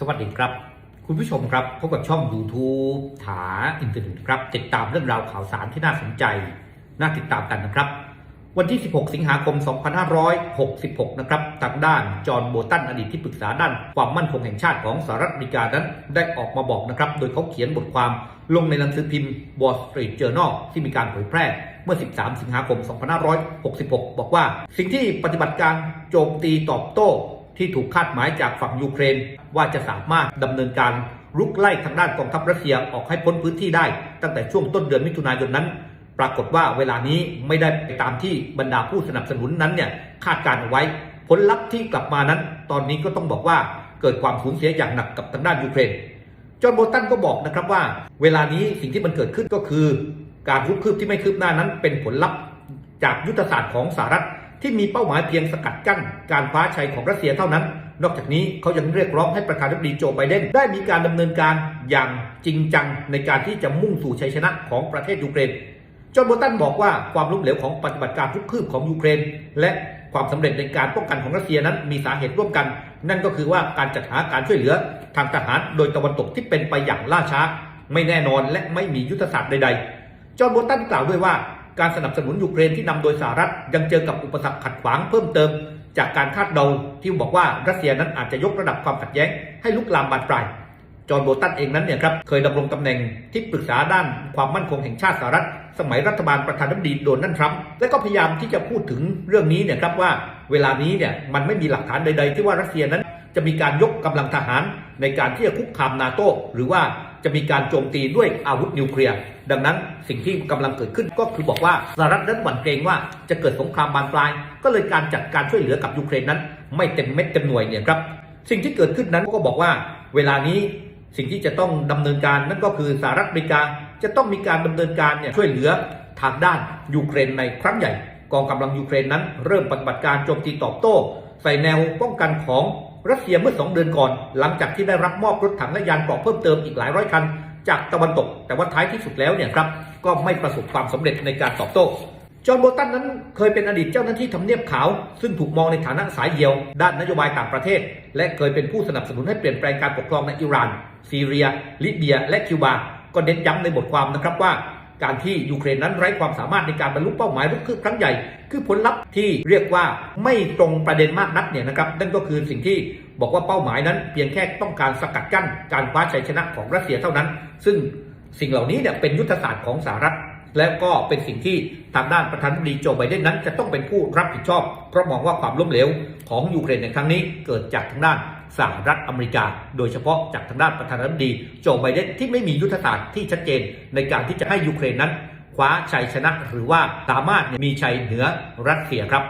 สวัสดีครับ คุณผู้ชมครับพบกับช่อง YouTube ถาอินเทอร์เน็ตครับ ติดตามเรื่องราวข่าวสารที่น่าสนใจ น่าติดตามกันนะครับ วันที่ 16 สิงหาคม 2566 นะครับทางด้านจอห์นโบตันอดีตที่ปรึกษาด้านความมั่นคงแห่งชาติของสหรัฐอเมริกานั้น ได้ออกมาบอกนะครับ โดยเขาเขียนบทความลงในหนังสือพิมพ์ Wall Street Journal ที่มีการเผยแพร่เมื่อ 13 สิงหาคม 2566 บอกว่า สิ่งที่ปฏิบัติการโจมตีตอบโต้ ที่ถูกคาดหมายจากฝั่งยูเครน ว่าจะสามารถดำเนินการรุกไล่ทางด้านกองทัพรัสเซียออกให้พ้นพื้นที่ได้ ตั้งแต่ช่วงต้นเดือนมิถุนายนนั้น ปรากฏว่าเวลานี้ไม่ได้ไปตามที่บรรดาผู้สนับสนุนนั้นเนี่ยคาดการเอาไว้ ผลลัพธ์ที่กลับมานั้น ตอนนี้ก็ต้องบอกว่าเกิดความสูญเสียอย่างหนักกับทางด้านยูเครนจอห์นโบตันก็บอกนะครับว่า เวลานี้สิ่งที่มันเกิดขึ้นก็คือ การรุกคืบที่ไม่คืบหน้านั้น เป็นผลลัพธ์จากยุทธศาสตร์ของสหรัฐ ที่มีเป้าหมายเพียงสกัดกั้น การคว้าชัยของรัสเซียเท่านั้น นอกจากนี้เขายังเรียกร้องให้ประธานาธิบดีโจไบเดนได้มีการดำเนินการอย่างจริงจังในการที่จะมุ่งสู่ชัยชนะของประเทศยูเครนจอห์นโบตันบอกว่าความล้มเหลวของปฏิบัติการทุกคืบของยูเครน และความสำเร็จในการป้องกันของรัสเซียนั้นมีสาเหตุร่วมกัน นั่นก็คือว่าการจัดหาการช่วยเหลือทางทหารโดยตะวันตกที่เป็นไปอย่างล่าช้า ไม่แน่นอนและไม่มียุทธศาสตร์ใดๆ จอห์นโบตันกล่าวด้วยว่า การสนับสนุนยูเครนที่นำโดยสหรัฐยังเจอกับอุปสรรคขัดขวางเพิ่มเติม จากการคาดเดาที่บอกว่ารัสเซียนั้นอาจจะยกระดับความขัดแย้งให้ลุกลามบานปลายจอห์นโบตันเองนั้นเนี่ยครับเคยดำรงตำแหน่งที่ปรึกษาด้านความมั่นคงแห่งชาติสหรัฐ สมัยรัฐบาลประธานาธิบดีโดนัลด์ทรัมป์และก็พยายามที่จะพูดถึงเรื่องนี้เนี่ยครับว่า เวลานี้เนี่ยมันไม่มีหลักฐานใด ๆ ที่ว่ารัสเซียนั้นจะมีการยกกำลังทหารในการที่จะคุกคามนาโตหรือว่า จะมีการโจมตีด้วยอาวุธนิวเคลียร์ดังนั้นสิ่งที่กำลังเกิดขึ้นก็คือบอกว่าสหรัฐนั้นหวั่นเกรงว่าจะเกิดสงครามบานปลาย ก็เลยการจัดการช่วยเหลือกับยูเครนนั้น ไม่เต็มเม็ดเต็มหน่วยเนี่ยครับสิ่งที่เกิดขึ้นนั้นก็บอกว่า เวลานี้สิ่งที่จะต้องดำเนินการนั่นก็คือสหรัฐอเมริกาจะต้องมีการดำเนินการเนี่ยช่วยเหลือทางด้านยูเครนในครั้งใหญ่ กองกำลังยูเครนนั้น เริ่มปฏิบัติการโจมตีตอบโต้ ใส่แนวป้องกันของ รัสเซียเมื่อ 2 เดือนก่อน หลังจากที่ได้รับมอบรถถังและยานเกราะเพิ่มเติมอีกหลายร้อยคัน จากตะวันตก แต่ว่าท้ายที่สุดแล้วเนี่ยครับก็ไม่ประสบความสำเร็จในการตอบโต้จอห์นโบตันนั้นเคยเป็นอดีตเจ้าหน้าที่ทำเนียบขาว ซึ่งถูกมองในฐานะสายเดียว ด้านนโยบายต่างประเทศ และเคยเป็นผู้สนับสนุนให้เปลี่ยนแปลงการปกครองในอิหร่าน ซีเรีย ลิเบีย และคิวบา ก็เน้นย้ำในบทความนะครับว่า การที่ยูเครนนั้นไร้ความสามารถในการบรรลุเป้าหมายรุกคืบครั้งใหญ่ คือผลลัพธ์ที่เรียกว่าไม่ตรงประเด็นมากนักเนี่ยนะครับนั่นก็คือสิ่งที่บอกว่าเป้าหมายนั้นเพียงแค่ต้องการสกัดกั้นการคว้าชัยชนะของรัสเซียเท่านั้น ซึ่งสิ่งเหล่านี้เนี่ยเป็นยุทธศาสตร์ของสหรัฐ และก็เป็นสิ่งที่ทางด้านประธานาธิบดีโจไบเดนนั้น จะต้องเป็นผู้รับผิดชอบ เพราะมองว่าความล้มเหลวของยูเครนในครั้งนี้เกิดจากทางด้าน สหรัฐอเมริกา โดยเฉพาะจากทางด้านประธานาธิบดีโจไบเดนที่ไม่มียุทธศาสตร์ที่ชัดเจนในการที่จะให้ยูเครนนั้น คว้าชัยชนะหรือว่าสามารถมีชัยเหนือรัสเซียครับ